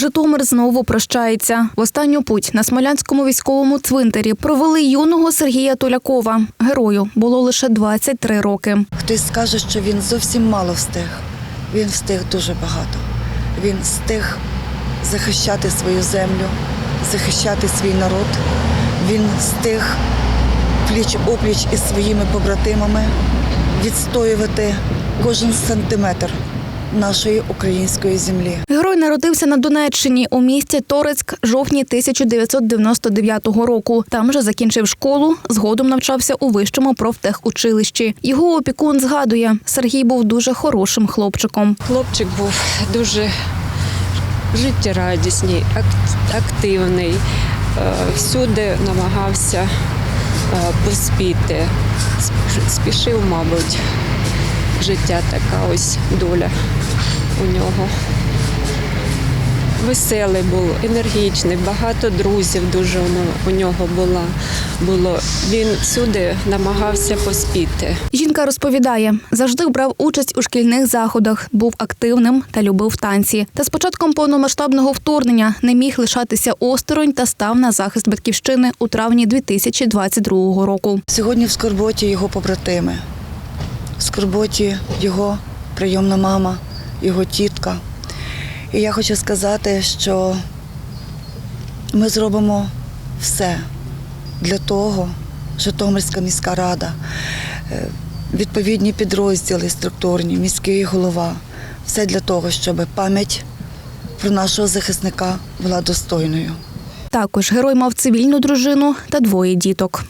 Житомир знову прощається. В останню путь на Смолянському військовому цвинтарі провели юного Сергія Толякова. Герою було лише 23 роки. Хтось скаже, що він зовсім мало встиг. Він встиг дуже багато. Він встиг захищати свою землю, захищати свій народ. Він встиг пліч опліч із своїми побратимами відстоювати кожен сантиметр нашої української землі. Герой народився на Донеччині у місті Торецьк жовтні 1999 року. Там же закінчив школу, згодом навчався у вищому профтехучилищі. Його опікун згадує, Сергій був дуже хорошим хлопчиком. Хлопчик був дуже життєрадісний, ак- активний, е, всюди намагався е, поспіти. Спішив, мабуть, життя така ось доля у нього. Веселий був, енергічний, багато друзів дуже у нього- була, було. Він всюди намагався поспіти. Жінка розповідає, завжди брав участь у шкільних заходах, був активним та любив танці. Та з початком повномасштабного вторгнення не міг лишатися осторонь та став на захист батьківщини у травні 2022 року. Сьогодні в Скорботі його побратими. В Скорботі його прийомна мама, його тітка. І я хочу сказати, що ми зробимо все для того, Житомирська міська рада, е, відповідні підрозділи структурні, міський голова, все для того, щоб пам'ять про нашого захисника була достойною. Також герой мав цивільну дружину та двоє діток.